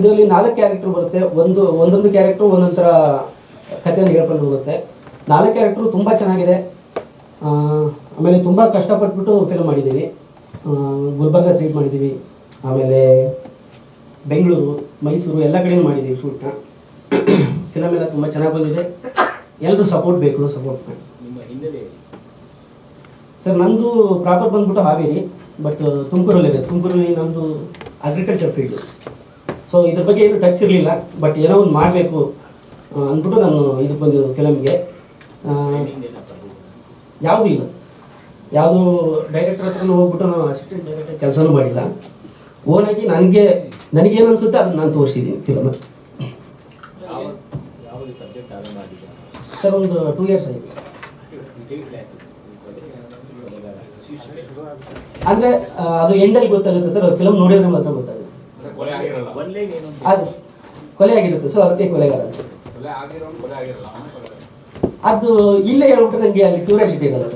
ಇದರಲ್ಲಿ ನಾಲ್ಕು ಕ್ಯಾರೆಕ್ಟರ್ ಬರುತ್ತೆ. ಒಂದು ಒಂದೊಂದು ಕ್ಯಾರೆಕ್ಟರ್ ಒಂದೊಂದು ಥರ ಕಥೆಯನ್ನು ಹೇಳ್ಕೊಂಡು ಹೋಗುತ್ತೆ. ನಾಲ್ಕು ಕ್ಯಾರೆಕ್ಟ್ರು ತುಂಬ ಚೆನ್ನಾಗಿದೆ. ಆಮೇಲೆ ತುಂಬ ಕಷ್ಟಪಟ್ಬಿಟ್ಟು ಫಿಲ್ಮ್ ಮಾಡಿದ್ದೀವಿ. ಗುಲ್ಬರ್ಗ ಸೀಟ್ ಮಾಡಿದ್ದೀವಿ. ಆಮೇಲೆ ಬೆಂಗಳೂರು ಮೈಸೂರು ಎಲ್ಲ ಕಡೆಯೂ ಮಾಡಿದ್ದೀವಿ ಶೂಟ್ನ ಫಿಲಮ್ ಎಲ್ಲ ತುಂಬ ಚೆನ್ನಾಗಿ ಬಂದಿದೆ. ಎಲ್ಲರೂ ಸಪೋರ್ಟ್ ಬೇಕು ಸಪೋರ್ಟ್ ಮಾಡಿ. ಸರ್ ನಂದು ಪ್ರಾಪರ್ ಬಂದ್ಬಿಟ್ಟು ಹಾವೇರಿ ಬಟ್ ತುಮಕೂರಲ್ಲಿದೆ ತುಮಕೂರಲ್ಲಿ ನಮ್ಮದು ಅಗ್ರಿಕಲ್ಚರ್ ಫೀಲ್ಡ್ ಸೊ ಇದ್ರ ಬಗ್ಗೆ ಏನು ಟಚ್ ಇರಲಿಲ್ಲ ಬಟ್ ಏನೋ ಒಂದು ಮಾಡಬೇಕು ಅಂದ್ಬಿಟ್ಟು ನಾನು ಇದಕ್ಕೆ ಬಂದಿದ್ದು ಫಿಲಮ್ಗೆ ಯಾವುದೂ ಇಲ್ಲ. ಯಾವುದು ಡೈರೆಕ್ಟರ್ ಹತ್ರ ಹೋಗ್ಬಿಟ್ಟು ನಾನು ಅಸಿಸ್ಟೆಂಟ್ ಡೈರೆಕ್ಟರ್ ಕೆಲಸನೂ ಮಾಡಿಲ್ಲ. ಓನಾಗಿ ನನಗೆ ನನಗೇನು ಅನಿಸುತ್ತೆ ಅದನ್ನು ನಾನು ತೋರಿಸಿದ್ದೀನಿ ಫಿಲಮ್ ಸರ್, ಒಂದು ಟೂ ಇಯರ್ಸ್ ಆಯಿತು. ಅಂದರೆ ಅದು ಎಂಡಲ್ಲಿ ಗೊತ್ತಾಗುತ್ತೆ ಸರ್ ಫಿಲಮ್ ನೋಡಿದ್ರೆ ಮಾತ್ರ ಗೊತ್ತಾಗುತ್ತೆ ಕೊಲೆ ಆಗಿರಲ್ಲ ಒನ್ ಲೈನ್ ಏನು ಅಂತ ಅದು ಕೊಲೆ ಆಗಿರುತ್ತೆ. ಸೊ ಅದಕ್ಕೆ ಕೊಲೆಗಾರ ಅದು ಇಲ್ಲೇ ಹೇಳ್ಬಿಟ್ರೆ ನಂಗೆ ಅಲ್ಲಿ ಕ್ಯೂರಿಯಾಸಿಟಿ ಇರಲ್ಲ.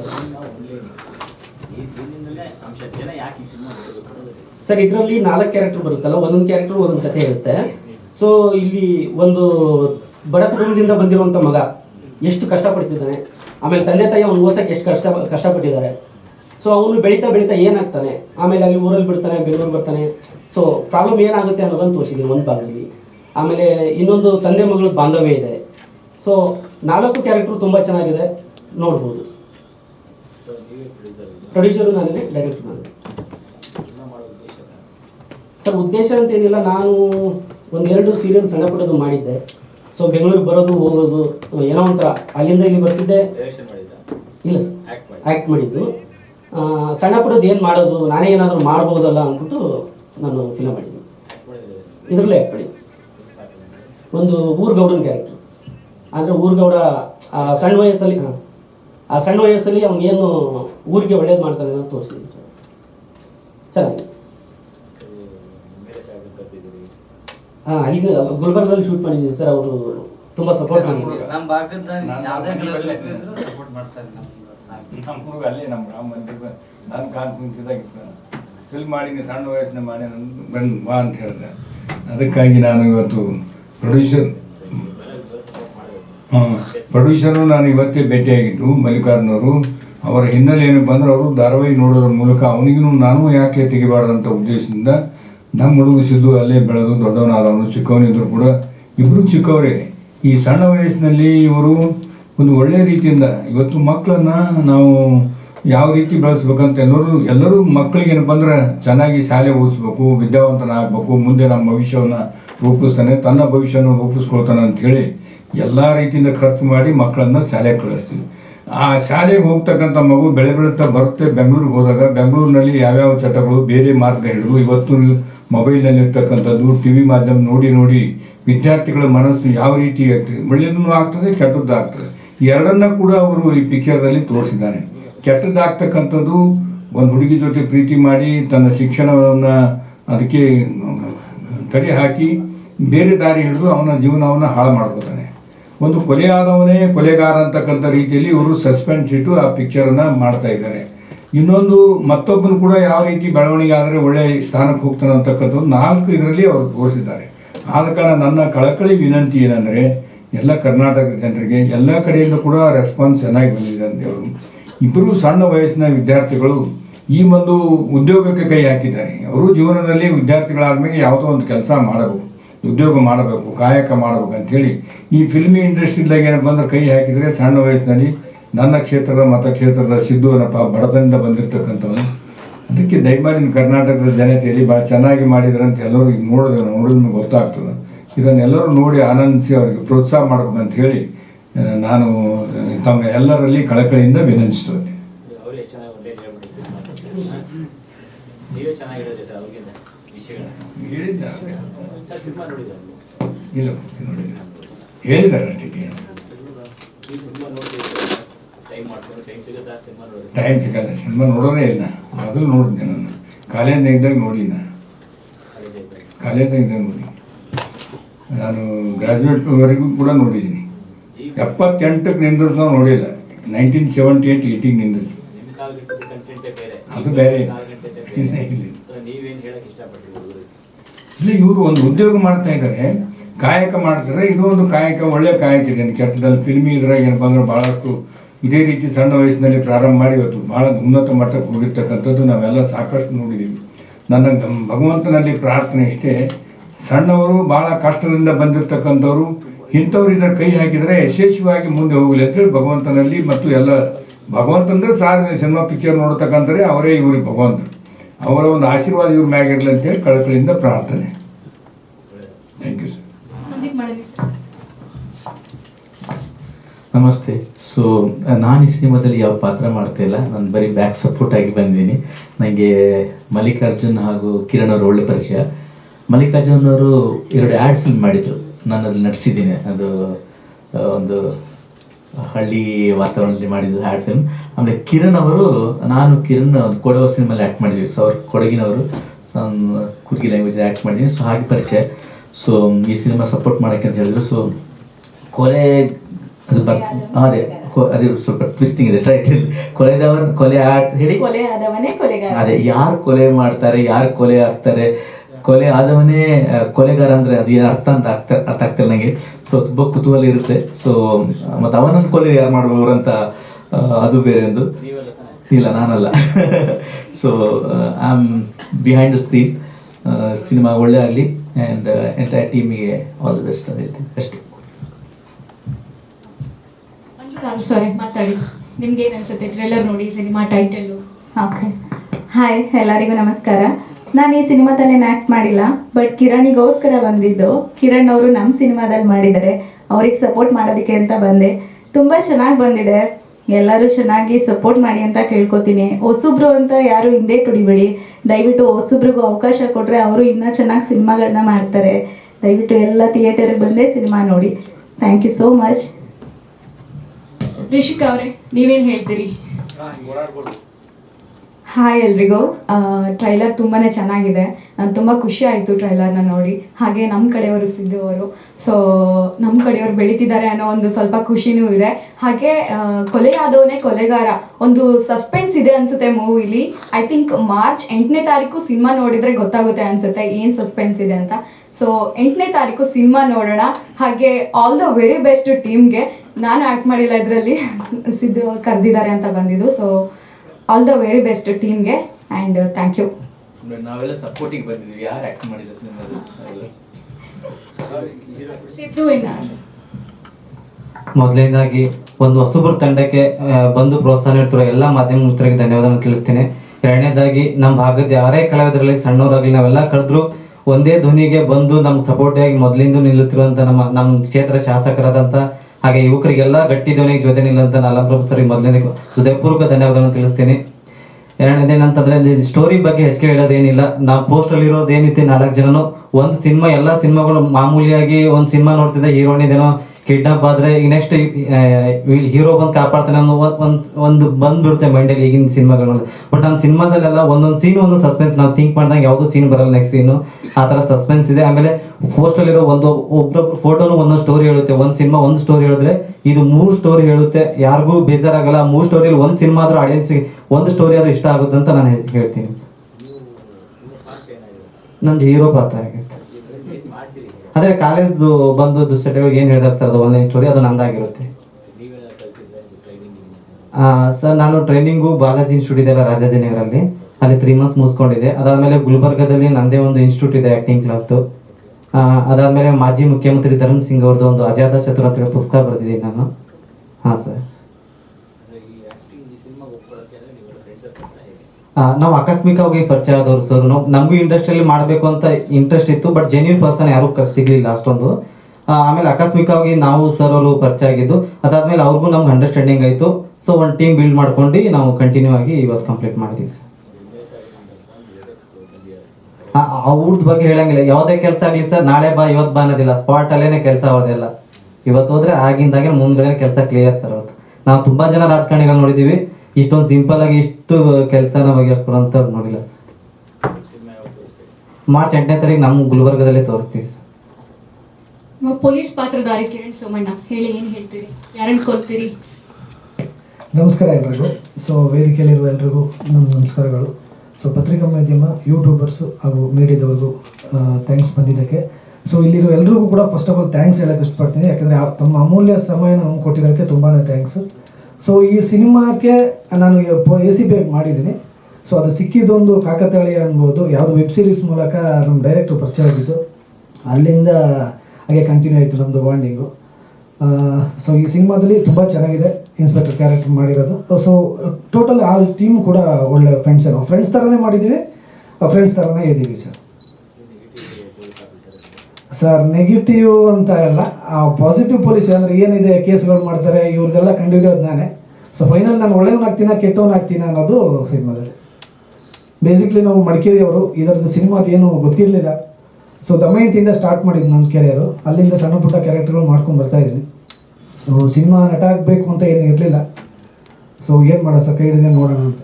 ಸರ್ ಇದರಲ್ಲಿ ನಾಲ್ಕು ಕ್ಯಾರೆಕ್ಟರ್ ಬರುತ್ತಲ್ಲ ಒಂದೊಂದು ಕ್ಯಾರೆಕ್ಟರ್ ಒಂದೊಂದು ಕಥೆ ಇರುತ್ತೆ. ಸೊ ಇಲ್ಲಿ ಒಂದು ಬಡ ಕುಟುಂಬದಿಂದ ಬಂದಿರುವಂಥ ಮಗ ಎಷ್ಟು ಕಷ್ಟಪಡ್ತಿದ್ದಾನೆ. ಆಮೇಲೆ ತಂದೆ ತಾಯಿ ಅವ್ನು ಓದ್ಸಕ್ಕೆ ಎಷ್ಟು ಕಷ್ಟ ಕಷ್ಟಪಟ್ಟಿದ್ದಾರೆ. ಸೊ ಅವನು ಬೆಳೀತಾ ಬೆಳೀತಾ ಏನಾಗ್ತಾನೆ? ಆಮೇಲೆ ಅಲ್ಲಿ ಊರಲ್ಲಿ ಬಿಡ್ತಾನೆ ಬೆಂಗಳೂರು ಬರ್ತಾನೆ. ಸೊ ಪ್ರಾಬ್ಲಮ್ ಏನಾಗುತ್ತೆ ಅನ್ನೋದನ್ನು ತೋರಿಸಿದ್ದೀನಿ ಒಂದು ಭಾಗದಲ್ಲಿ. ಆಮೇಲೆ ಇನ್ನೊಂದು ತಂದೆ ಮಗಳು ಬಾಂಧವ್ಯ ಇದೆ. ಸೊ ನಾಲ್ಕು ಕ್ಯಾರೆಕ್ಟರ್ ತುಂಬ ಚೆನ್ನಾಗಿದೆ. ನೋಡ್ಬೋದು. ಪ್ರೊಡ್ಯೂಸರ್ ನನಗೆ ಡೈರೆಕ್ಟರ್ ನನಗೆ ಸಿನಿಮಾ ಮಾಡೋ ಉದ್ದೇಶ ಸರ್ ಉದ್ದೇಶ ಅಂತ ಏನಿಲ್ಲ ನಾನು ಒಂದೆರಡು ಸೀರಿಯಲ್ ಸಣ್ಣ ಪುಟ್ಟದ್ದು ಮಾಡಿದ್ದೆ. ಸೊ ಬೆಂಗಳೂರಿಗೆ ಬರೋದು ಹೋಗೋದು ಏನೋ ಒಂಥರ ಅಲ್ಲಿಂದ ಇಲ್ಲಿ ಬರ್ತಿದ್ದೆ. ಇಲ್ಲ ಸರ್ ಆ್ಯಕ್ಟ್ ಮಾಡಿದ್ದು. ಸಣ್ಣ ಪುಟ್ಟದ್ದು ಏನು ಮಾಡೋದು? ನಾನೇ ಏನಾದರೂ ಮಾಡ್ಬೋದಲ್ಲ ಅಂದ್ಬಿಟ್ಟು ನಾನು ಫಿಲಮ್ ಮಾಡಿದ್ದೀನಿ ಇದರಲ್ಲೇ ಆ್ಯಕ್ಟ್ ಮಾಡಿದ್ದು. ಒಂದು ಊರ್ಗೌಡನ ಕ್ಯಾರೆಕ್ಟರ್ ಅಂದರೆ ಊರ್ಗೌಡ ಆ ಸಣ್ಣ ವಯಸ್ಸಲ್ಲಿ ಹಾಂ ಆ ಸಣ್ಣ ವಯಸ್ಸಲ್ಲಿ ಅವನೇನು ಏನು ಊರಿಗೆ ಒಳ್ಳೇದು ಮಾಡ್ತಾನೆ ಅಂತ ತೋರಿಸಿದ್ವಿ ಸರ್. ಚೆನ್ನಾಗಿ ಹಾಂ ಇಲ್ಲಿ ಗುಲ್ಬರ್ಗದಲ್ಲಿ ಶೂಟ್ ಮಾಡಿದ್ದೀನಿ ಸರ್. ಅವರು ತುಂಬ ಸಪೋರ್ಟ್ ಮಾಡಿದ್ರು ನಮ್ಮ ಭಾಗದಾಗ ನಾನು ಯಾವುದೇ ನಮ್ಮೂರಲ್ಲೇ. ಸಪೋರ್ಟ್ ಮಾಡ್ತಾರೆ ನಮ್ಗೆ ನಮ್ಮ ಹುಡುಗ ಅಲ್ಲೇ ನಮ್ಮ ರಾಮ ಮಂದಿರ ನಾನು ಕಾನ್ಫರೆನ್ಸ್ ಇದ್ದಾಗಿತ್ತು ಫಿಲ್ಮ್ ಮಾಡೀನಿ ಸಣ್ಣ ವಯಸ್ಸಿನ ಮಾಡಿ ನಂದು ಬಂದು ಬಾ ಅಂತ ಹೇಳಿದೆ. ಅದಕ್ಕಾಗಿ ನಾನು ಇವತ್ತು ಪ್ರೊಡ್ಯೂಸರ್ ಪ್ರೊಡ್ಯೂಸರು ನಾನು ಇವತ್ತೇ ಭೇಟಿಯಾಗಿದ್ದು ಮಲ್ಲಿಕಾರ್ಜುನವರು. ಅವರ ಹಿನ್ನೆಲೆ ಏನಪ್ಪ ಅಂದ್ರೆ ಅವರು ಧಾರಾವಾಹಿ ನೋಡೋದ್ರ ಮೂಲಕ ಅವನಿಗೂ ನಾನು ಯಾಕೆ ತೆಗಿಬಾರ್ದಂಥ ಉದ್ದೇಶದಿಂದ ನಮ್ಮ ಹುಡುಗ ಸಿದ್ದು ಅಲ್ಲೇ ಬೆಳೆದು ದೊಡ್ಡವನಾದವನು ಚಿಕ್ಕವನಿದ್ರು ಕೂಡ ಇಬ್ಬರು ಚಿಕ್ಕವರೇ. ಈ ಸಣ್ಣ ವಯಸ್ಸಿನಲ್ಲಿ ಇವರು ಒಂದು ಒಳ್ಳೆಯ ರೀತಿಯಿಂದ ಇವತ್ತು ಮಕ್ಕಳನ್ನ ನಾವು ಯಾವ ರೀತಿ ಬೆಳೆಸ್ಬೇಕಂತ ಎಲ್ಲರೂ ಎಲ್ಲರೂ ಮಕ್ಕಳಿಗೆ ಏನಪ್ಪ ಅಂದ್ರೆ ಚೆನ್ನಾಗಿ ಶಾಲೆ ಓದಿಸ್ಬೇಕು, ವಿದ್ಯಾವಂತನಾಗಬೇಕು, ಮುಂದೆ ನಮ್ಮ ಭವಿಷ್ಯವನ್ನು ರೂಪಿಸ್ತಾನೆ, ತನ್ನ ಭವಿಷ್ಯವನ್ನು ರೂಪಿಸ್ಕೊಳ್ತಾನೆ ಅಂತ ಹೇಳಿ ಎಲ್ಲ ರೀತಿಯಿಂದ ಖರ್ಚು ಮಾಡಿ ಮಕ್ಕಳನ್ನ ಶಾಲೆಗೆ ಕಳಿಸ್ತೀವಿ. ಆ ಶಾಲೆಗೆ ಹೋಗ್ತಕ್ಕಂಥ ಮಗು ಬೆಳೆ ಬೆಳೀತಾ ಬರುತ್ತೆ. ಬೆಂಗಳೂರಿಗೆ ಹೋದಾಗ ಬೆಂಗಳೂರಿನಲ್ಲಿ ಯಾವ್ಯಾವ ಚಟಗಳು, ಬೇರೆ ಮಾರ್ಗ ಹಿಡಿದು ಇವತ್ತು ಮೊಬೈಲ್ನಲ್ಲಿ ಇರ್ತಕ್ಕಂಥದ್ದು ಟಿ ವಿ ಮಾಧ್ಯಮ ನೋಡಿ ನೋಡಿ ವಿದ್ಯಾರ್ಥಿಗಳ ಮನಸ್ಸು ಯಾವ ರೀತಿ ಆಗ್ತದೆ ಒಳ್ಳೆಯದೂ ಆಗ್ತದೆ, ಕೆಟ್ಟದ್ದು ಆಗ್ತದೆ. ಎರಡನ್ನ ಕೂಡ ಅವರು ಈ ಪಿಕ್ಚರ್ದಲ್ಲಿ ತೋರಿಸಿದ್ದಾರೆ. ಕೆಟ್ಟದ್ದಾಗ್ತಕ್ಕಂಥದ್ದು ಒಂದು ಹುಡುಗಿ ಜೊತೆ ಪ್ರೀತಿ ಮಾಡಿ ತನ್ನ ಶಿಕ್ಷಣವನ್ನು ಅದಕ್ಕೆ ತಡೆ ಹಾಕಿ ಬೇರೆ ದಾರಿ ಹಿಡಿದು ಅವನ ಜೀವನವನ್ನು ಹಾಳು ಮಾಡ್ಕೋತಾನೆ ಒಂದು ಕೊಲೆ ಆದವನೇ ಕೊಲೆಗಾರ ಅಂತಕ್ಕಂಥ ರೀತಿಯಲ್ಲಿ ಇವರು ಸಸ್ಪೆನ್ಸ್ ಇಟ್ಟು ಆ ಪಿಕ್ಚರನ್ನು ಮಾಡ್ತಾ ಇದ್ದಾರೆ. ಇನ್ನೊಂದು ಮತ್ತೊಬ್ಬನು ಕೂಡ ಯಾವ ರೀತಿ ಬೆಳವಣಿಗೆ ಆದರೆ ಒಳ್ಳೆ ಸ್ಥಾನಕ್ಕೆ ಹೋಗ್ತಾನೆ ಅಂತಕ್ಕಂಥದ್ದು ನಾಲ್ಕು ಇದರಲ್ಲಿ ಅವರು ತೋರಿಸಿದ್ದಾರೆ. ಆದ ಕಾರಣ ನನ್ನ ಕಳಕಳಿ ವಿನಂತಿ ಏನಂದರೆ ಎಲ್ಲ ಕರ್ನಾಟಕದ ಜನರಿಗೆ ಎಲ್ಲ ಕಡೆಯಿಂದ ಕೂಡ ರೆಸ್ಪಾನ್ಸ್ ಚೆನ್ನಾಗಿ ಬಂದಿದೆ ಅಂತ ಅವರು ಇಬ್ಬರು ಸಣ್ಣ ವಯಸ್ಸಿನ ವಿದ್ಯಾರ್ಥಿಗಳು ಈ ಒಂದು ಉದ್ಯೋಗಕ್ಕೆ ಕೈ ಹಾಕಿದ್ದಾರೆ. ಅವರು ಜೀವನದಲ್ಲಿ ವಿದ್ಯಾರ್ಥಿಗಳಾದ್ಮೇಲೆ ಯಾವುದೋ ಒಂದು ಕೆಲಸ ಮಾಡಬೇಕು, ಉದ್ಯೋಗ ಮಾಡಬೇಕು, ಕಾಯಕ ಮಾಡಬೇಕು ಅಂತೇಳಿ ಈ ಫಿಲ್ಮಿ ಇಂಡಸ್ಟ್ರಿದಾಗ ಏನಪ್ಪ ಅಂದ್ರೆ ಕೈ ಹಾಕಿದರೆ ಸಣ್ಣ ವಯಸ್ಸಿನಲ್ಲಿ ನನ್ನ ಕ್ಷೇತ್ರದ ಮತಕ್ಷೇತ್ರದ ಸಿದ್ದು ಏನಪ್ಪ ಬಡತನದಿಂದ ಬಂದಿರತಕ್ಕಂಥವನು. ಅದಕ್ಕೆ ದಯಮಾಡಿ ಕರ್ನಾಟಕದ ಜನತೆಯಲ್ಲಿ ಭಾಳ ಚೆನ್ನಾಗಿ ಮಾಡಿದ್ರಂತ ಎಲ್ಲರೂ ಈಗ ನೋಡಿದ್ರೆ ನೋಡಿದ ಮೇಲೆ ಗೊತ್ತಾಗ್ತದೆ. ಇದನ್ನೆಲ್ಲರೂ ನೋಡಿ ಆನಂದಿಸಿ ಅವರಿಗೆ ಪ್ರೋತ್ಸಾಹ ಮಾಡ್ಬೇಕಂತ ಹೇಳಿ ನಾನು ತಮ್ಮ ಎಲ್ಲರಲ್ಲಿ ಕಳಕಳಿಯಿಂದ ವಿನಂತಿಸ್ತೇನೆ. ಇಲ್ಲ. ಹೇಳಿದ್ದಾರೆ ಟೈಮ್ ಸಿಗಲ್ಲ ಸಿನಿಮಾ ನೋಡೋದೇ ಇಲ್ಲ. ಮೊದಲು ನೋಡಿದ್ದೆ ನಾನು. ಕಾಲೇಜ್ನಾಗ ಇದ್ದಾಗ ನೋಡಿ ನಾನು. ಕಾಲೇಜ್ ಕಾಲೇಜ್ನಾಗ ಇದ್ದಾಗ ನೋಡಿ ನಾನು ಗ್ರಾಜುಯೇಟ್ವರೆಗೂ ಕೂಡ ನೋಡಿದ್ದೀನಿ. ಎಪ್ಪತ್ತೆಂಟಕ್ಕೆ ನಿಂದಿರ್ಸ್ ನಾವು ನೋಡಿಲ್ಲ. ನೈನ್ಟೀನ್ ಸೆವೆಂಟಿ ಏಯ್ಟ್ ಏಯ್ಟಿಗೆ ನಿಂದಿರ್ಸ್ ಅದು ಬೇರೆ. ಇಲ್ಲ, ಇವರು ಒಂದು ಉದ್ಯೋಗ ಮಾಡ್ತಾ ಇದ್ದಾರೆ ಕಾಯಕ ಮಾಡ್ತಾರೆ. ಇದು ಒಂದು ಕಾಯಕ ಒಳ್ಳೆ ಕಾಯಕ ಇದೆ. ಕೆಟ್ಟದಲ್ಲಿ ಫಿಲ್ಮಿ ಇದ್ರಾಗ ಏನಪ್ಪ ಅಂದ್ರೆ ಭಾಳಷ್ಟು ಇದೇ ರೀತಿ ಸಣ್ಣ ವಯಸ್ಸಿನಲ್ಲಿ ಪ್ರಾರಂಭ ಮಾಡಿ ಇವತ್ತು ಭಾಳ ಉನ್ನತ ಮಟ್ಟಕ್ಕೆ ಹೋಗಿರ್ತಕ್ಕಂಥದ್ದು ನಾವೆಲ್ಲ ಸಾಕಷ್ಟು ನೋಡಿದ್ದೀವಿ ನನ್ನ ಭಗವಂತನಲ್ಲಿ ಪ್ರಾರ್ಥನೆ ಇಷ್ಟೇ. ಸಣ್ಣವರು ಬಹಳ ಕಷ್ಟದಿಂದ ಬಂದಿರತಕ್ಕಂಥವ್ರು ಇಂಥವ್ರು ಇದರ ಕೈ ಹಾಕಿದರೆ ಯಶಸ್ವಿಯಾಗಿ ಮುಂದೆ ಹೋಗಲಿ ಅಂತೇಳಿ ಭಗವಂತನಲ್ಲಿ ಮತ್ತು ಎಲ್ಲ ಭಗವಂತಂದ್ರೆ ಸಾಧನೆ ಸಿನಿಮಾ ಪಿಕ್ಚರ್ ನೋಡ್ತಕ್ಕಂಥವ್ರೆ ಅವರೇ ಇವ್ರಿಗೆ ಭಗವಂತ ಅವರ ಒಂದು ಆಶೀರ್ವಾದ ಇವ್ರ ಮ್ಯಾಗಿರಲಿ ಅಂತೇಳಿ ಕಳಕಳಿಯಿಂದ ಪ್ರಾರ್ಥನೆ. ಥ್ಯಾಂಕ್ ಯು ಸರ್ ನಮಸ್ತೆ. ಸೊ ನಾನು ಈ ಸಿನಿಮಾದಲ್ಲಿ ಯಾವ ಪಾತ್ರ ಮಾಡ್ತಾ ಇಲ್ಲ. ನಾನು ಬರೀ ಬ್ಯಾಕ್ ಸಪೋರ್ಟ್ ಆಗಿ ಬಂದೀನಿ. ನನಗೆ ಮಲ್ಲಿಕಾರ್ಜುನ್ ಹಾಗೂ ಕಿರಣ್ ಅವರು ಒಳ್ಳೆ ಪರಿಚಯ. ಮಲ್ಲಿಕಾರ್ಜುನ್ ಅವರು ಎರಡು ಆ್ಯಡ್ ಫಿಲ್ಮ್ ಮಾಡಿದ್ರು. ನಾನು ಅದ್ರಲ್ಲಿ ನಟಿಸಿದ್ದೀನಿ ಅದು ಒಂದು ಹಳ್ಳಿ ವಾತಾವರಣದಲ್ಲಿ ಮಾಡಿದ್ದು ಆ್ಯಡ್ ಫಿಲ್ಮ್. ಆಮೇಲೆ ಕಿರಣ್ ಅವರು ನಾನು ಕಿರಣ್ ಕೊಡವ ಸಿನಿಮಲ್ಲಿ ಆ್ಯಕ್ಟ್ ಮಾಡಿದ್ವಿ. ಸೊ ಅವ್ರು ಕೊಡಗಿನವರು ಕುರ್ಗಿ ಲ್ಯಾಂಗ್ವೇಜ್ ಆ್ಯಕ್ಟ್ ಮಾಡಿದ್ದೀನಿ. ಸೊ ಹಾಗೆ ಪರಿಚಯ. ಸೊ ಈ ಸಿನಿಮಾ ಸಪೋರ್ಟ್ ಮಾಡೋಕ್ಕೆ ಅಂತ ಹೇಳಿದ್ರು. ಸೊ ಕೊಲೆ ಅದು ಬರ್ ಅದೇ ಅದು ಸ್ವಲ್ಪ ಟ್ವಿಸ್ಟಿಂಗ್ ಇದೆ ಟೈಟಲ್ ಕೊಲೆದವನ್ ಕೊಲೆ ಹೇಳಿ? ಅದೇ ಯಾರು ಕೊಲೆ ಮಾಡ್ತಾರೆ ಯಾರು ಕೊಲೆ ಆಗ್ತಾರೆ ಕೊಲೆ ಆದವನೇ ಕೊಲೆಗಾರ ಅಂದ್ರೆ ಅದು ಏನು ಅರ್ಥ ಅಂತ ಆಗ್ತಾ ಅರ್ಥ ಆಗ್ತಿಲ್ಲ ನನಗೆ ಸೊ ತುಂಬ ಕುತೂಹಲ ಇರುತ್ತೆ. ಸೊ ಮತ್ತೆ ಅವನನ್ನು ಕೊಲೆ ಯಾರು ಮಾಡುವವರು ಅಂತ ಅದು ಬೇರೆ ಒಂದು. ಇಲ್ಲ ನಾನಲ್ಲ. So I am behind the screen cinema ಒಳ್ಳೆ ಆಗಲಿ ಆ್ಯಂಡ್ ಎಂಟೈರ್ ಟೀಮಿಗೆ ಆಲ್ ದಿ ಬೆಸ್ಟ್ ಅಂತ ಹೇಳ್ತೀನಿ. ಅಷ್ಟೇ. ಸಾರಿ ಮಾತಾಡಿ. ನಿಮ್ಗೆ ಏನ್ ಅನ್ಸುತ್ತೆ? ಟ್ರೇಲರ್ ನೋಡಿ ಸಿನಿಮಾ ಟೈಟಲ್ ಓಕೆ ಹಾಯ್ ಎಲ್ಲರಿಗೂ ನಮಸ್ಕಾರ. ನಾನು ಈ ಸಿನಿಮಾದಲ್ಲಿ ಆ್ಯಕ್ಟ್ ಮಾಡಿಲ್ಲ ಬಟ್ ಕಿರಣಿಗೋಸ್ಕರ ಬಂದಿದ್ದು ಕಿರಣ್ ಅವರು ನಮ್ಮ ಸಿನಿಮಾದಲ್ಲಿ ಮಾಡಿದ್ದಾರೆ. ಅವ್ರಿಗೆ ಸಪೋರ್ಟ್ ಮಾಡೋದಕ್ಕೆ ಅಂತ ಬಂದೆ. ತುಂಬ ಚೆನ್ನಾಗಿ ಬಂದಿದೆ. ಎಲ್ಲರೂ ಚೆನ್ನಾಗಿ ಸಪೋರ್ಟ್ ಮಾಡಿ ಅಂತ ಕೇಳ್ಕೊತೀನಿ. ಹೊಸಬ್ರು ಅಂತ ಯಾರು ಹಿಂದೆ ತುಡಿಬೇಡಿ. ದಯವಿಟ್ಟು ಹೊಸಬ್ರಿಗೂ ಅವಕಾಶ ಕೊಟ್ಟರೆ ಅವರು ಇನ್ನೂ ಚೆನ್ನಾಗಿ ಸಿನಿಮಾಗಳನ್ನ ಮಾಡ್ತಾರೆ. ದಯವಿಟ್ಟು ಎಲ್ಲ ಥಿಯೇಟರ್ಗೆ ಬಂದೇ ಸಿನಿಮಾ ನೋಡಿ. Thank you so much Rishika ಅವರೇ ನೀವೇನು ಹೇಳ್ತೀರಿ? ಹಾಯ್ ಎಲ್ರಿಗೂ. ಟ್ರೈಲರ್ ತುಂಬಾ ಚೆನ್ನಾಗಿದೆ. ನಾನು ತುಂಬ ಖುಷಿ ಆಯಿತು ಟ್ರೈಲರ್ನ ನೋಡಿ. ಹಾಗೆ ನಮ್ಮ ಕಡೆಯವರು ಸಿದ್ದು ಅವರು ಸೊ ನಮ್ಮ ಕಡೆಯವರು ಬೆಳೀತಿದ್ದಾರೆ ಅನ್ನೋ ಒಂದು ಸ್ವಲ್ಪ ಖುಷಿನೂ ಇದೆ. ಹಾಗೆ ಕೊಲೆಯಾದವನೇ ಕೊಲೆಗಾರ. ಒಂದು ಸಸ್ಪೆನ್ಸ್ ಇದೆ ಅನ್ಸುತ್ತೆ ಮೂವಿಲಿ. ಐ ಥಿಂಕ್ ಮಾರ್ಚ್ ಎಂಟನೇ ತಾರೀಕು ಸಿನಿಮಾ ನೋಡಿದರೆ ಗೊತ್ತಾಗುತ್ತೆ ಅನ್ಸುತ್ತೆ ಏನು ಸಸ್ಪೆನ್ಸ್ ಇದೆ ಅಂತ. ಸೊ ಎಂಟನೇ ತಾರೀಕು ಸಿನಿಮಾ ನೋಡೋಣ. ಹಾಗೆ ಆಲ್ ದ ವೆರಿ ಬೆಸ್ಟ್ ಟೀಮ್ಗೆ ನಾನು ಆ್ಯಕ್ಟ್ ಮಾಡಿಲ್ಲ ಇದರಲ್ಲಿ. ಸಿದ್ದು ಕರೆದಿದ್ದಾರೆ ಅಂತ ಬಂದಿದ್ದು. So all the very best ಟೀಮ್ಗೆ ಆ್ಯಂಡ್ ಥ್ಯಾಂಕ್ ಯು ನಾವೆಲ್ಲ ಸಪೋರ್ಟಿಗೆ ಬಂದಿದ್ವಿ ಯಾರು ಆ್ಯಕ್ಟ್ ಮಾಡಿಲ್ಲ ಸಿನಿಮಾದಲ್ಲಿ ಮೊದಲನೇದಾಗಿ ಒಂದು ಹೊಸಬರ ತಂಡಕ್ಕೆ ಬಂದು ಪ್ರೋತ್ಸಾಹ ನೀಡ್ತಿರೋ ಎಲ್ಲ ಮಾಧ್ಯಮ ಮಿತ್ರರಿಗೆ ಧನ್ಯವಾದ ತಿಳಿಸ್ತೀನಿ. ಎರಡನೇದಾಗಿ ನಮ್ಮ ಭಾಗದ ಯಾರೇ ಕಲಾವಿದರಲ್ಲಿ ಸಣ್ಣವರಾಗಲಿ ನಾವೆಲ್ಲ ಕರೆದ್ರು ಒಂದೇ ಧ್ವನಿಗೆ ಬಂದು ನಮ್ಮ ಸಪೋರ್ಟಿಯಾಗಿ ಆಗಿ ಮೊದಲಿಂದ ನಿಲ್ಲುತ್ತಿರುವಂಥ ನಮ್ಮ ನಮ್ಮ ಕ್ಷೇತ್ರ ಶಾಸಕರಾದಂತ ಹಾಗೆ ಯುವಕರಿಗೆಲ್ಲ ಗಟ್ಟಿ ಧ್ವನಿಗೆ ಜೊತೆ ನಿಲ್ಲಂತ ನಾಲ್ಕು ಪ್ರೊಫೆಸರ್ ಮೊದಲನೇ ಹೃದಯಪೂರ್ವಕ ಧನ್ಯವಾದಗಳನ್ನು ತಿಳಿಸ್ತೀನಿ. ಎರಡನೇದೇನಂತಂದ್ರೆ ಸ್ಟೋರಿ ಬಗ್ಗೆ ಹೆಚ್ಚಿಗೆ ಹೇಳೋದೇನಿಲ್ಲ. ನಾವು ಪೋಸ್ಟ್ ಅಲ್ಲಿ ಏನಿತ್ತು ನಾಲ್ಕು ಜನನು. ಒಂದು ಸಿನಿಮಾ, ಎಲ್ಲ ಸಿನಿಮಾಗಳು ಮಾಮೂಲಿಯಾಗಿ ಒಂದು ಸಿನಿಮಾ ನೋಡ್ತಿದ್ದೆ ಹೀರೋಣಿದೇನೋ ಕಿಡ್ನಾಪ್ ಆದ್ರೆ ಈಗ ನೆಕ್ಸ್ಟ್ ಹೀರೋ ಬಂದು ಕಾಪಾಡ್ತಾನೆ ಅನ್ನೋ ಒಂದು, ಒಂದ್ ಬಂದ್ಬಿಡುತ್ತೆ ಮೈಂಡಲ್ಲಿ ಈಗಿನ ಸಿನಿಮಾಗಳು ಬಟ್ ನಮ್ಮ ಸಿನಿಮಾದಲ್ಲೆಲ್ಲ ಒಂದೊಂದು ಸೀನ್ ಒಂದೊಂದು ಸಸ್ಪೆನ್ಸ್ ನಾವು ಥಿಂಕ್ ಮಾಡಿದಾಗ ಯಾವ್ದು ಸೀನ್ ಬರಲ್ಲ ನೆಕ್ಸ್ಟ್ ಸೀನು ಆ ಥರ ಸಸ್ಪೆನ್ಸ್ ಇದೆ. ಆಮೇಲೆ ಪೋಸ್ಟಲ್ಲಿರೋ ಒಂದು ಒಬ್ಬೊಬ್ಬರು ಫೋಟೋನು ಒಂದೊಂದು ಸ್ಟೋರಿ ಹೇಳುತ್ತೆ. ಒಂದು ಸಿನಿಮಾ ಒಂದು ಸ್ಟೋರಿ ಹೇಳಿದ್ರೆ ಇದು ಮೂರು ಸ್ಟೋರಿ ಹೇಳುತ್ತೆ. ಯಾರಿಗೂ ಬೇಜಾರಾಗಲ್ಲ. ಮೂರು ಸ್ಟೋರಿಯಲ್ಲಿ ಒಂದು ಸಿನಿಮಾ ಆದರೂ ಆಡಿಯನ್ಸ್ಗೆ ಒಂದು ಸ್ಟೋರಿ ಆದ್ರೂ ಇಷ್ಟ ಆಗುತ್ತೆ ಅಂತ ನಾನು ಹೇಳ್ತೀನಿ. ನಂದು ಹೀರೋ ಪಾತ್ರ ಆಗಿತ್ತು ಅದೇ ಕಾಲೇಜ್ ಬಂದು ದುಶ್ಚಟಗಳಿಗೆ ಏನು ಹೇಳಿದಾರೆ ಸರ್ ಅದು ಒಂದನೇ ಸ್ಟೋರಿ ಅದು ನಂದಾಗಿರುತ್ತೆ. ಸರ್ ನಾನು ಟ್ರೈನಿಂಗು ಬಾಲಾಜಿ ಇನ್ಸ್ಟಿಟ್ಯೂಟ್ ಇದೆಯಲ್ಲ ರಾಜಾಜಿನಗರಲ್ಲಿ ಅಲ್ಲಿ ತ್ರೀ ಮಂತ್ಸ್ ಮುಗಿಸ್ಕೊಂಡಿದೆ ಅದಾದಮೇಲೆ ಗುಲ್ಬರ್ಗದಲ್ಲಿ ನಂದೇ ಒಂದು ಇನ್ಸ್ಟಿಟ್ಯೂಟ್ ಇದೆ ಆ್ಯಕ್ಟಿಂಗ್ ಕ್ಲಾಸ್ದು ಅದಾದಮೇಲೆ ಮಾಜಿ ಮುಖ್ಯಮಂತ್ರಿ ಧರ್ಮ್ ಸಿಂಗ್ ಅವ್ರದ್ದು ಒಂದು ಅಜಾತ ಶತ್ರು ಪುಸ್ತಕ ಬರೆದಿದ್ದೀನಿ ನಾನು. ಹಾಂ ಸರ್ ಆ, ನಾವು ಆಕಸ್ಮಿಕವಾಗಿ ಪರಿಚಯ ಆದವರು ಸರ್. ನಾವು ನಮಗೂ ಇಂಡಸ್ಟ್ರಿಯಲ್ಲಿ ಮಾಡಬೇಕು ಅಂತ ಇಂಟ್ರೆಸ್ಟ್ ಇತ್ತು ಬಟ್ ಜೆನ್ಯೂನ್ ಪರ್ಸನ್ ಯಾರು ಸಿಗಲಿಲ್ಲ ಅಷ್ಟೊಂದು. ಆಮೇಲೆ ಆಕಸ್ಮಿಕವಾಗಿ ನಾವು ಸರ್ ಅವರು ಪರಿಚಯ ಆಗಿದ್ದು, ಅದಾದ್ಮೇಲೆ ಅವ್ರಿಗೂ ನಮ್ಗೆ ಅಂಡರ್ಸ್ಟ್ಯಾಂಡಿಂಗ್ ಆಯಿತು. ಸೊ ಒಂದು ಟೀಮ್ ಬಿಲ್ಡ್ ಮಾಡ್ಕೊಂಡು ನಾವು ಕಂಟಿನ್ಯೂ ಆಗಿ ಇವತ್ತು ಕಂಪ್ಲೀಟ್ ಮಾಡಿದ್ದೀವಿ ಸರ್ ಅವ್ರದ್ದು ಬಗ್ಗೆ ಹೇಳಂಗಿಲ್ಲ. ಯಾವುದೇ ಕೆಲಸ ಆಗಲಿ ಸರ್ ನಾಳೆ ಬಾ ಇವತ್ತು ಬಾ ಅನ್ನೋದಿಲ್ಲ. ಸ್ಪಾಟ್ ಅಲ್ಲೇನೆ ಕೆಲಸ ಅವ್ರದೆಲ್ಲ ಇವತ್ತು ಹೋದ್ರೆ ಆಗಿಂದಾಗೆ ಮುಂದ್ಗಡೆ ಕೆಲಸ ಕ್ಲಿಯರ್ ಸರ್ ಅವತ್ತು ನಾವು ತುಂಬಾ ಜನ ರಾಜಕಾರಣಿಗಳು ನೋಡಿದೀವಿ. ಇಷ್ಟೊಂದು ಸಿಂಪಲ್ ಆಗಿ ಇಷ್ಟು ಕೆಲಸನ ಬಗೆಹರಿಸ್ಕೊಡಂತ ನೋಡಿಲ್ಲ. ಮಾರ್ಚ್ ಎಂಟನೇ ತಾರೀಕು ನಮ್ಮ ಗುಲ್ಬರ್ಗದಲ್ಲಿ ತೋರಿಸ್ತೀವಿ ಸರ್. ಪೊಲೀಸ್ ಪಾತ್ರಧಾರಿ ಕಿರಣ್ ಸೋಮಣ್ಣ ಹೇಳಿ ಏನ್ ಹೇಳ್ತೀರಿ? ಯಾರನ್ನ ಕೊಲ್ತೀರಿ? ನಮಸ್ಕಾರ ಎಲ್ರಿಗೂ. ಸೊ ವೇದಿಕೆಯಲ್ಲಿರುವ ಎಲ್ರಿಗೂ ನಮ್ಮ ನಮಸ್ಕಾರಗಳು. ಸೊ ಪತ್ರಿಕಾ ಮಾಧ್ಯಮ ಯೂಟ್ಯೂಬರ್ಸು ಹಾಗೂ ಮೀಡಿಯಾದವ್ರಿಗೂ ಥ್ಯಾಂಕ್ಸ್ ಬಂದಿದ್ದಕ್ಕೆ. ಸೊ ಇಲ್ಲಿರೋ ಎಲ್ರಿಗೂ ಕೂಡ ಫಸ್ಟ್ ಆಫ್ ಆಲ್ ಥ್ಯಾಂಕ್ಸ್ ಹೇಳಕ್ಕೆ ಇಷ್ಟಪಡ್ತೀನಿ. ಯಾಕಂದರೆ ತಮ್ಮ ಅಮೂಲ್ಯ ಸಮಯನ ನಮ್ಗೆ ಕೊಟ್ಟಿರೋಕ್ಕೆ ತುಂಬಾ ಥ್ಯಾಂಕ್ಸ್ ಸೊ ಈ ಸಿನಿಮಾಕ್ಕೆ ನಾನು ಎ ಸಿ ಬಿ ಮಾಡಿದ್ದೀನಿ. ಸೊ ಅದು ಸಿಕ್ಕಿದ್ದೊಂದು ಕಾಕತಾಳಿ ಅನ್ಬೋದು, ಯಾವುದು ವೆಬ್ ಸೀರೀಸ್ ಮೂಲಕ ನಮ್ಮ ಡೈರೆಕ್ಟ್ರು ಪರಿಚಯ ಆಗಿದ್ದು, ಅಲ್ಲಿಂದ ಹಾಗೆ ಕಂಟಿನ್ಯೂ ಆಯಿತು ನಮ್ಮದು ಬಾಂಡಿಂಗು ಸೊ ಈ ಸಿನಿಮಾದಲ್ಲಿ ತುಂಬ ಚೆನ್ನಾಗಿದೆ ಇನ್ಸ್ಪೆಕ್ಟರ್ ಕ್ಯಾರೆಕ್ಟರ್ ಮಾಡಿರೋದು. ಸೊ ಟೋಟಲ್ ಆ ಟೀಮ್ ಕೂಡ ಒಳ್ಳೆ ಫ್ರೆಂಡ್ಸ್ ಫ್ರೆಂಡ್ಸ್ ಥರನೇ ಮಾಡಿದ್ದೀವಿ ಫ್ರೆಂಡ್ಸ್ ಥರನೇ ಇದ್ದೀವಿ ಸರ್ ಸರ್ ನೆಗೆಟಿವ್ ಅಂತ ಅಲ್ಲ ಪಾಸಿಟಿವ್ ಪೊಲೀಸ್ ಅಂದರೆ ಏನಿದೆ, ಕೇಸ್ಗಳು ಮಾಡ್ತಾರೆ ಇವ್ರದ್ದೆಲ್ಲ ಕಂಡುಹಿಡಿಯೋದು ನಾನೇ. ಸೊ ಫೈನಲ್ ನಾನು ಒಳ್ಳೆಯವನಾಗ್ತೀನ ಕೆಟ್ಟವನಾಗ್ತೀನ ಅನ್ನೋದು ಸಿನಿಮಾದಲ್ಲಿ ಬೇಸಿಕ್ಲಿ ನಾವು ಮಡಿಕೇರಿ ಅವರು ಇದರದ್ದು ಸಿನಿಮಾದ ಏನು ಗೊತ್ತಿರಲಿಲ್ಲ. ಸೊ ದಮಯಂತಿಯಿಂದ ಸ್ಟಾರ್ಟ್ ಮಾಡಿದ್ದು ನನ್ನ ಕೆರಿಯರು. ಅಲ್ಲಿಂದ ಸಣ್ಣ ಪುಟ್ಟ ಕ್ಯಾರೆಕ್ಟರ್ಗಳು ಮಾಡ್ಕೊಂಡು ಬರ್ತಾ ಇದ್ದೀನಿ ಸೊ ಸಿನಿಮಾ ನಟ ಆಗಬೇಕು ಅಂತ ಏನು ಇರಲಿಲ್ಲ. ಸೊ ಏನು ಮಾಡೋ ಸರ್ ಕೈ ಹಿಡಿದೇ ನೋಡೋಣ ಅಂತ.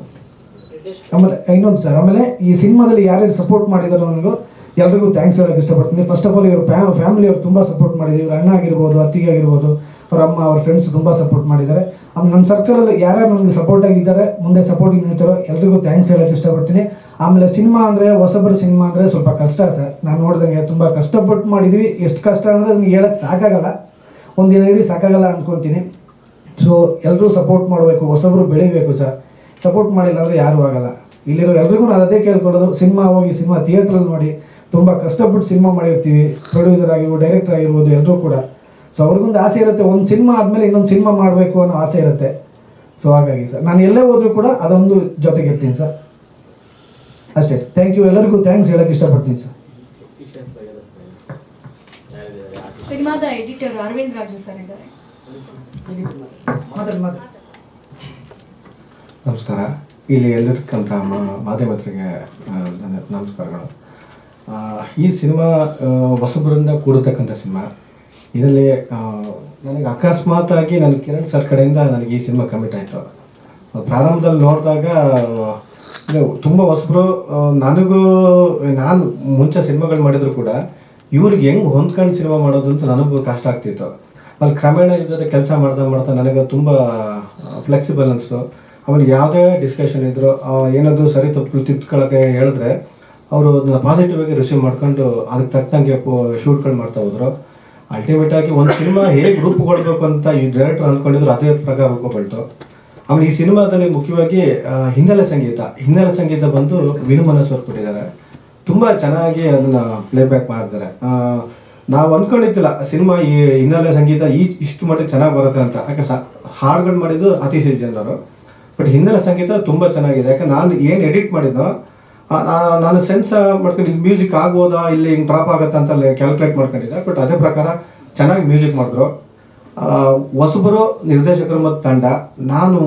ಆಮೇಲೆ, ಇನ್ನೊಂದು ಸರ್, ಆಮೇಲೆ ಈ ಸಿನಿಮಾದಲ್ಲಿ ಯಾರ್ಯಾರು ಸಪೋರ್ಟ್ ಮಾಡಿದಾರೋ ನನಗೂ ಎಲ್ರಿಗೂ ಥ್ಯಾಂಕ್ಸ್ ಹೇಳಕ್ಕೆ ಇಷ್ಟಪಡ್ತೀನಿ. ಫಸ್ಟ್ ಆಫ್ ಆಲ್ ಇವರು ಫ್ಯಾ ಫ್ಯಾಮಿಲಿ ಅವರು ತುಂಬ ಸಪೋರ್ಟ್ ಮಾಡಿದ್ರು ಇವ್ರ ಅಣ್ಣ ಆಗಿರ್ಬೋದು, ಅತ್ತಿಗೆ ಆಗಿರ್ಬೋದು, ಅವ್ರ ಅಮ್ಮ, ಅವ್ರ ಫ್ರೆಂಡ್ಸ್ ತುಂಬ ಸಪೋರ್ಟ್ ಮಾಡಿದ್ದಾರೆ. ಆಮೇಲೆ ನನ್ನ ಸರ್ಕಲಲ್ಲಿ ಯಾರ್ಯಾರು ನನಗೆ ಸಪೋರ್ಟ್ ಆಗಿದ್ದಾರೆ, ಮುಂದೆ ಸಪೋರ್ಟಿಂಗ್ ನಿಲ್ತಾರೋ ಎಲ್ರಿಗೂ ಥ್ಯಾಂಕ್ಸ್ ಹೇಳಕ್ಕೆ ಇಷ್ಟಪಡ್ತೀನಿ. ಆಮೇಲೆ ಸಿನಿಮಾ ಅಂದರೆ, ಹೊಸಬರ ಸಿನಿಮಾ ಅಂದರೆ ಸ್ವಲ್ಪ ಕಷ್ಟ ಸರ್. ನಾನು ನೋಡಿದಂಗೆ ತುಂಬ ಕಷ್ಟಪಟ್ಟು ಮಾಡಿದ್ವಿ. ಎಷ್ಟು ಕಷ್ಟ ಅಂದರೆ ಅದನ್ನ ಹೇಳಕ್ಕೆ ಸಾಕಾಗಲ್ಲ. ಒಂದಿನ ಇಡೀ ಸಾಕಾಗಲ್ಲ ಅಂದ್ಕೊತೀನಿ ಸೊ ಎಲ್ಲರೂ ಸಪೋರ್ಟ್ ಮಾಡಬೇಕು, ಹೊಸಬ್ರು ಬೆಳಿಬೇಕು ಸರ್. ಸಪೋರ್ಟ್ ಮಾಡಿಲ್ಲ ಅಂದರೆ ಯಾರೂ ಆಗಲ್ಲ. ಇಲ್ಲಿರೋ ಎಲ್ರಿಗೂ ನಾನು ಅದೇ ಕೇಳ್ಕೊಳ್ಳೋದು. ಸಿನಿಮಾ ಹೋಗಿ ಸಿನಿಮಾ ಥಿಯೇಟ್ರಲ್ಲಿ ನೋಡಿ. ತುಂಬ ಕಷ್ಟಪಟ್ಟು ಸಿನಿಮಾ ಮಾಡಿರ್ತೀವಿ. ಪ್ರೊಡ್ಯೂಸರ್ ಆಗಿರ್ಬೋದು ಡೈರೆಕ್ಟರ್ ಆಗಿರ್ಬೋದು ಎಲ್ಲರೂ ಕೂಡ. ಸೊ ಅವ್ರಿಗೊಂದು ಆಸೆ ಇರುತ್ತೆ. ಒಂದು ಸಿನಿಮಾ ಆದಮೇಲೆ ಇನ್ನೊಂದು ಸಿನಿಮಾ ಮಾಡಬೇಕು ಅನ್ನೋ ಆಸೆ ಇರುತ್ತೆ. ಸೊ ಹಾಗಾಗಿ ಸರ್ ನಾನು ಎಲ್ಲೇ ಹೋದರೂ ಕೂಡ ಅದೊಂದು ಜೊತೆಗೆ ಇರ್ತೀನಿ ಸರ್. ಅಷ್ಟೇ ಸರ್. ಥ್ಯಾಂಕ್ ಯು ಎಲ್ಲರಿಗೂ. ಥ್ಯಾಂಕ್ಸ್ ಹೇಳಕ್ಕೆ ಇಷ್ಟಪಡ್ತೀನಿ ಸರ್? ಸಿನಿಮಾದ ಎಡಿಟರ್ ಅರವಿಂದ್ ರಾಜು ಸರ್ ಇದ್ದಾರೆ. ನಮಸ್ಕಾರ. ಇಲ್ಲಿ ಎಲ್ಲರಿಗಂತ ನನ್ನ ನಮಸ್ಕಾರಗಳು. ಈ ಸಿನಿಮಾ ಹೊಸಬರಿಂದ ಕೂಡತಕ್ಕಂಥ ಸಿನಿಮಾ. ಇದರಲ್ಲಿ ನನಗೆ ನನಗೆ ಅಕಸ್ಮಾತಾಗಿ ನನ್ನ ಕಿರಣ್ ಸರ್ ಕಡೆಯಿಂದ ನನಗೆ ಈ ಸಿನಿಮಾ ಕಮಿಟ್ ಆಯಿತು. ಪ್ರಾರಂಭದಲ್ಲಿ ನೋಡಿದಾಗ ತುಂಬ ಹೊಸಬರು ನನಗೂ, ನಾನು ಮುಂಚೆ ಸಿನಿಮಾಗಳು ಮಾಡಿದ್ರು ಕೂಡ ಇವ್ರಿಗೆ ಹೆಂಗೆ ಹೊಂದ್ಕೊಂಡು ಸಿನಿಮಾ ಮಾಡೋದು ಅಂತ ನನಗೂ ಕಷ್ಟ ಆಗ್ತಿತ್ತು. ಅಲ್ಲಿ ಕ್ರಮೇಣ ಇವ್ರ ಜೊತೆ ಕೆಲಸ ಮಾಡ್ತಾ ಮಾಡ್ತಾ ನನಗೆ ತುಂಬ ಫ್ಲೆಕ್ಸಿಬಲ್ ಅನಿಸ್ತು. ಆಮೇಲೆ ಯಾವುದೇ ಡಿಸ್ಕಷನ್ ಇದ್ದರೂ ಏನಾದರೂ ಸರಿ ತಪ್ಪು ತಿತ್ಕೊಳ್ಳೋಕೆ ಹೇಳಿದ್ರೆ ಅವರು ಅದನ್ನ ಪಾಸಿಟಿವ್ ಆಗಿ ರಿಸೀವ್ ಮಾಡ್ಕೊಂಡು ಅದಕ್ಕೆ ತಕ್ಕಂಗೆ ಶೂಟ್ಗಳು ಮಾಡ್ತಾ ಹೋದ್ರು. ಅಲ್ಟಿಮೇಟ್ ಆಗಿ ಒಂದು ಸಿನಿಮಾ ಹೇಗೆ ರೂಪುಗೊಳ್ಬೇಕು ಅಂತ ಈ ಡೈರೆಕ್ಟರ್ ಅಂದ್ಕೊಂಡಿದ್ರು ಅದೇ ಪ್ರಕಾರ ರೂಪುಗೊಳ್ತು ಆಮೇಲೆ ಈ ಸಿನಿಮಾದಲ್ಲಿ ಮುಖ್ಯವಾಗಿ ಹಿನ್ನೆಲೆ ಸಂಗೀತ. ಹಿನ್ನೆಲೆ ಸಂಗೀತ ಬಂದು ವಿನು ಮನಸ್ಸು ಅವ್ರು ಕೊಟ್ಟಿದ್ದಾರೆ. ತುಂಬ ಚೆನ್ನಾಗಿ ಅದನ್ನ ಪ್ಲೇಬ್ಯಾಕ್ ಮಾಡಿದ್ದಾರೆ. ನಾವು ಅಂದ್ಕೊಂಡಿದ್ದಿಲ್ಲ ಸಿನಿಮಾ ಈ ಹಿನ್ನೆಲೆ ಸಂಗೀತ ಈ ಇಷ್ಟು ಮಟ್ಟಿಗೆ ಚೆನ್ನಾಗಿ ಬರುತ್ತೆ ಅಂತ. ಯಾಕೆ ಸ, ಹಾಡುಗಳು ಮಾಡಿದ್ದು ಅತಿಶಯ ಜನರು ಬಟ್ ಹಿನ್ನೆಲೆ ಸಂಗೀತ ತುಂಬ ಚೆನ್ನಾಗಿದೆ. ಯಾಕೆ ನಾನು ಏನು ಎಡಿಟ್ ನಾ- ನಾನು ಸೆನ್ಸ್ ಮಾಡ್ಕೊಂಡು ಇದು ಮ್ಯೂಸಿಕ್ ಆಗ್ಬೋದಾ, ಇಲ್ಲಿ ಹಿಂಗೆ ಡ್ರಾಪ್ ಆಗುತ್ತೆ ಅಂತ ಕ್ಯಾಲ್ಕುಲೇಟ್ ಮಾಡ್ಕೊಂಡಿದ್ದೆ. ಬಟ್ ಅದೇ ಪ್ರಕಾರ ಚೆನ್ನಾಗಿ ಮ್ಯೂಸಿಕ್ ಮಾಡಿದ್ರು. ಹೊಸಬರು, ನಿರ್ದೇಶಕರು ಮತ್ತು ತಂಡ, ನಾನು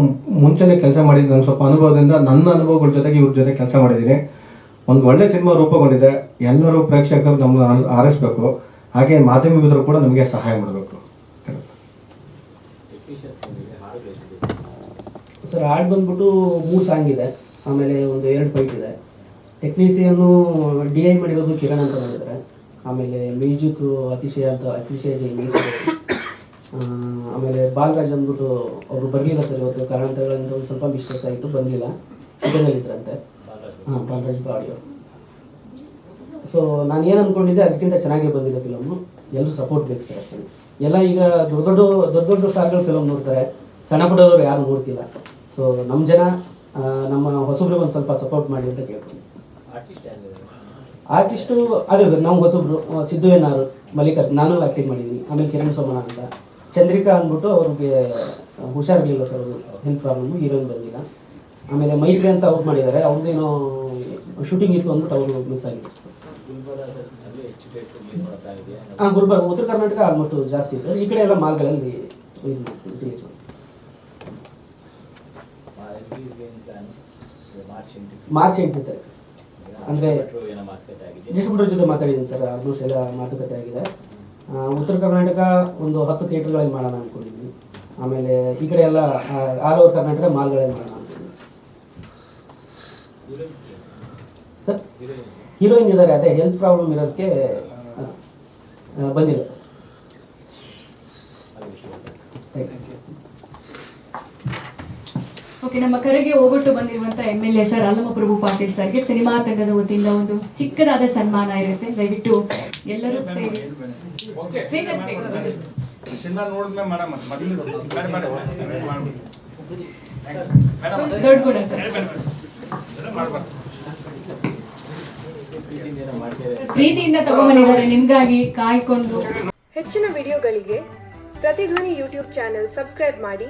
ಮುಂಚೆನೇ ಕೆಲಸ ಮಾಡಿದ್ದು ನನ್ನ ಸ್ವಲ್ಪ ಅನುಭವದಿಂದ ನನ್ನ ಅನುಭವಗಳ ಜೊತೆಗೆ ಇವ್ರ ಜೊತೆ ಕೆಲಸ ಮಾಡಿದ್ದೀನಿ. ಒಂದು ಒಳ್ಳೆ ಸಿನಿಮಾ ರೂಪುಗೊಂಡಿದೆ. ಎಲ್ಲರೂ ಪ್ರೇಕ್ಷಕರು ನಮ್ಮನ್ನು ಆರಿಸಬೇಕು. ಹಾಗೆ ಮಾಧ್ಯಮಿಕರು ಕೂಡ ನಮಗೆ ಸಹಾಯ ಮಾಡಬೇಕು? ಸರ್, ಹಾಡು ಬಂದ್ಬಿಟ್ಟು ಮೂರು ಸಾಂಗ್ ಇದೆ. ಆಮೇಲೆ ಒಂದು ಎರಡು ಫೈಟ್ ಇದೆ. ಟೆಕ್ನಿಷಿಯನ್ನು ಡಿ ಐ ಮಾಡಿರೋದು ಕಿರಣ್ ಅಂತ ಹೇಳಿದ್ರೆ ಆಮೇಲೆ ಮ್ಯೂಸಿಕ್ ಅತಿಶಯ ಅಂತ ಅತಿಶಯ ಮ್ಯೂಸಿಕ್ ಆಮೇಲೆ ಬಾಲರಾಜ್ ಅಂದ್ಬಿಟ್ಟು ಅವರು ಬರಲಿಲ್ಲ ಸರ್ ಇವತ್ತು. ಕಾರಣಾಂತರಗಳಿಂದ ಒಂದು ಸ್ವಲ್ಪ ಮಿಸ್ಟೇಕ್ ಆಯಿತು, ಬಂದಿಲ್ಲ. ಇದ್ರಂತೆ. ಹಾಂ, ಬಾಲರಾಜ್ ಬಾಡಿಯೋ ಸೊ ನಾನು ಏನು ಅಂದ್ಕೊಂಡಿದ್ದೆ ಅದಕ್ಕಿಂತ ಚೆನ್ನಾಗೇ ಬಂದಿದೆ ಫಿಲಮು ಎಲ್ಲರೂ ಸಪೋರ್ಟ್ ಬೇಕು ಸರ್ ಅಷ್ಟೇ. ಎಲ್ಲ ಈಗ ದೊಡ್ಡ ದೊಡ್ಡ ದೊಡ್ಡ ದೊಡ್ಡ ಸ್ಟಾರ್ಗಳು ಫಿಲಮ್ ನೋಡ್ತಾರೆ. ಸಣ್ಣ ಪುಟ್ಟವರು ಯಾರು ನೋಡ್ತಿಲ್ಲ. ಸೊ ನಮ್ಮ ಜನ ನಮ್ಮ ಹೊಸಬ್ರಿಗೆ ಒಂದು ಸ್ವಲ್ಪ ಸಪೋರ್ಟ್ ಮಾಡಿ ಅಂತ ಕೇಳ್ಕೊಂಡು ಆರ್ಟಿಸ್ಟ್ ಅದೇ ಸರ್ ನಮ್ಮ ಹೊಸಬ್ರು ಸಿದ್ದು ಏನಾರು ಮಲ್ಲಿಕಾರ್ಜುನ್ ನಾನು ಆ್ಯಕ್ಟಿಂಗ್ ಮಾಡಿದ್ದೀನಿ. ಆಮೇಲೆ ಕಿರಣ್ ಸೋಮಣ್ಣ ಅಂತ. ಚಂದ್ರಿಕಾ ಅಂದ್ಬಿಟ್ಟು ಅವ್ರಿಗೆ ಹುಷಾರಿರಲಿಲ್ಲ ಸರ್ ಅವರು ಹೆಲ್ತ್ ಪ್ರಾಬ್ಲಮ್ ಹೀರೋಯಿನ್ ಬಂದಿಲ್ಲ. ಆಮೇಲೆ ಮೈತ್ರಿ ಅಂತ ಅವ್ರು ಮಾಡಿದ್ದಾರೆ. ಅವ್ರದ್ದೇನೋ ಶೂಟಿಂಗ್ ಇತ್ತು ಅಂದ್ಬಿಟ್ಟು ಅವರು ಮಿಸ್ ಆಗಿತ್ತು ಹಾಂ ಗುಲ್ಬರ್ಗ ಉತ್ತರ ಕರ್ನಾಟಕ ಆಲ್ಮೋಸ್ಟ್ ಜಾಸ್ತಿ ಸರ್. ಈ ಕಡೆ ಎಲ್ಲ ಮಾಲ್ಗಳಲ್ಲಿ ಇದು ಮಾಡ್ತೀವಿ ಮಾರ್ಚ್ ಎಂಟು ಮಾರ್ಚ್ ಎಂಟು ತಾರೀಕು ಅಂದ್ರೆ- ಡಿಸ್ಟ್ರಿಬ್ಯೂಟರ್ ಜೊತೆ ಮಾತಾಡಿದ್ದೀನಿ ಸರ್ ಆಲ್ಮೋಸ್ಟ್ ಎಲ್ಲ ಮಾತುಕತೆ ಆಗಿದೆ. ಉತ್ತರ ಕರ್ನಾಟಕ ಒಂದು ಹತ್ತು ಥಿಯೇಟರ್ಗಳಲ್ಲಿ ಮಾಡೋಣ ಅನ್ಕೊಂಡಿದ್ವಿ. ಆಮೇಲೆ ಈ ಕಡೆ ಎಲ್ಲ ಆಲ್ ಓವರ್ ಕರ್ನಾಟಕ ಮಾಲ್ಗಳಲ್ಲಿ ಮಾಡೋಣ ಸರ್ ಹೀರೋಯಿನ್ ಇದ್ದಾರೆ ಅದೇ ಹೆಲ್ತ್ ಪ್ರಾಬ್ಲಮ್ ಇರೋದಕ್ಕೆ ಬಂದಿಲ್ಲ ಸರ್. ಥ್ಯಾಂಕ್ ಯು ಓಕೆ ನಮ್ಮ ಕರೆಗೆ ಹೋಗೊಟ್ಟು ಬಂದಿರುವಂತ M L A sir Allamaprabhu Patil ಸರ್ಗೆ ಸಿನಿಮಾ ತಂಡದ ವತಿಯಿಂದ ಒಂದು ಚಿಕ್ಕದಾದ ಸನ್ಮಾನ ಇರುತ್ತೆ. ದಯವಿಟ್ಟು ಎಲ್ಲರೂ ಸೇರಿ. ಸ್ವೀಕರಿಸಬೇಕು ದೊಡ್ಡ ಕೂಡ ಸರ್ ಪ್ರೀತಿಯಿಂದ ತಗೊಂಡ್ಬಂದಿದ್ದಾರೆ ನಿಮ್ಗಾಗಿ ಕಾಯ್ಕೊಂಡು. ಹೆಚ್ಚಿನ ವಿಡಿಯೋಗಳಿಗೆ ಪ್ರತಿಧ್ವನಿ ಯೂಟ್ಯೂಬ್ ಚಾನೆಲ್ ಸಬ್ಸ್ಕ್ರೈಬ್ ಮಾಡಿ.